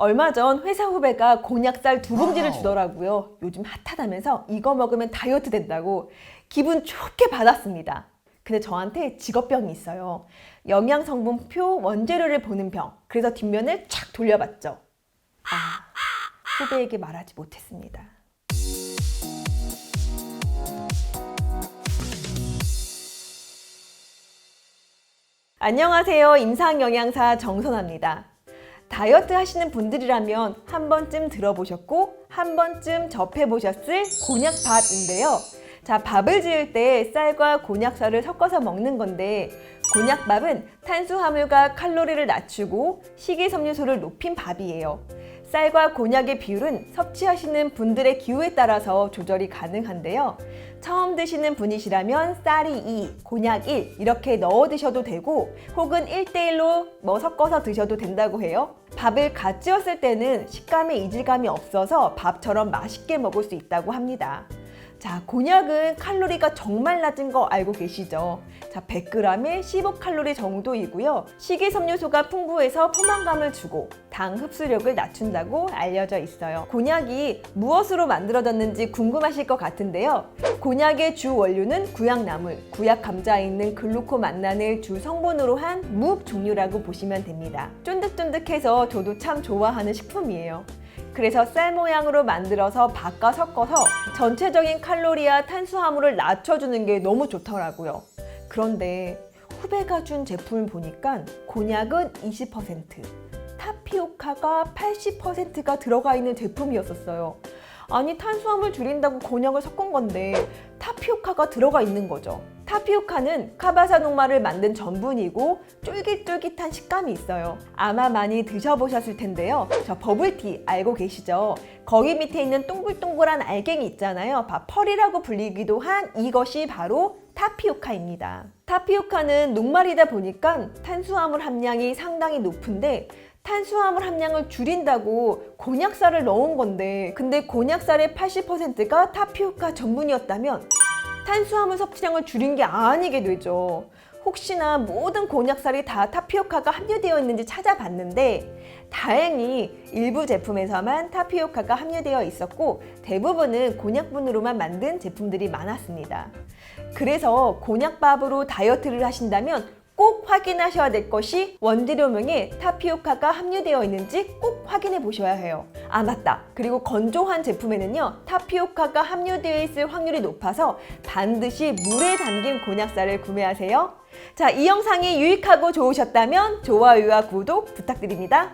얼마 전 회사 후배가 곤약쌀 두 봉지를. 주더라고요. 요즘 핫하다면서 이거 먹으면 다이어트 된다고 기분 좋게 받았습니다. 근데 저한테 직업병이 있어요. 영양 성분표 원재료를 보는 병. 그래서 뒷면을 착 돌려봤죠. 아, 후배에게 말하지 못했습니다. 안녕하세요. 임상영양사 정선아입니다. 다이어트 하시는 분들이라면 한 번쯤 들어보셨고 한 번쯤 접해보셨을 곤약밥인데요. 자, 밥을 지을 때 쌀과 곤약쌀을 섞어서 먹는 건데 곤약밥은 탄수화물과 칼로리를 낮추고 식이섬유소를 높인 밥이에요. 쌀과 곤약의 비율은 섭취하시는 분들의 기호에 따라서 조절이 가능한데요. 처음 드시는 분이시라면 쌀이 2, 곤약 1 이렇게 넣어 드셔도 되고 혹은 1대1로 뭐 섞어서 드셔도 된다고 해요. 밥을 갓 지었을 때는 식감에 이질감이 없어서 밥처럼 맛있게 먹을 수 있다고 합니다. 자, 곤약은 칼로리가 정말 낮은 거 알고 계시죠? 자, 100g에 15칼로리 정도이고요. 식이섬유소가 풍부해서 포만감을 주고 당 흡수력을 낮춘다고 알려져 있어요. 곤약이 무엇으로 만들어졌는지 궁금하실 것 같은데요. 곤약의 주 원료는 구약나물, 구약 감자에 있는 글루코만난을 주 성분으로 한묵 종류라고 보시면 됩니다. 쫀득쫀득해서 저도 참 좋아하는 식품이에요. 그래서 쌀 모양으로 만들어서 밥과 섞어서 전체적인 칼로리와 탄수화물을 낮춰주는 게 너무 좋더라고요. 그런데 후배가 준 제품을 보니까 곤약은 20%, 타피오카가 80%가 들어가 있는 제품이었었어요. 아니 탄수화물 줄인다고 곤약을 섞은 건데 타피오카가 들어가 있는 거죠. 타피오카는 카바사 녹말을 만든 전분이고 쫄깃쫄깃한 식감이 있어요. 아마 많이 드셔보셨을 텐데요. 저 버블티 알고 계시죠? 거기 밑에 있는 동글동글한 알갱이 있잖아요. 바 펄이라고 불리기도 한 이것이 바로 타피오카입니다. 타피오카는 녹말이다 보니까 탄수화물 함량이 상당히 높은데 탄수화물 함량을 줄인다고 곤약쌀을 넣은 건데 근데 곤약쌀의 80%가 타피오카 전분이었다면 탄수화물 섭취량을 줄인 게 아니게 되죠. 혹시나 모든 곤약쌀이 다 타피오카가 함유되어 있는지 찾아봤는데 다행히 일부 제품에서만 타피오카가 함유되어 있었고 대부분은 곤약분으로만 만든 제품들이 많았습니다. 그래서 곤약밥으로 다이어트를 하신다면 꼭 확인하셔야 될 것이 원재료명에 타피오카가 함유되어 있는지 꼭 확인해 보셔야 해요. 아, 맞다. 그리고 건조한 제품에는요, 타피오카가 함유되어 있을 확률이 높아서 반드시 물에 담긴 곤약쌀을 구매하세요. 자, 이 영상이 유익하고 좋으셨다면 좋아요와 구독 부탁드립니다.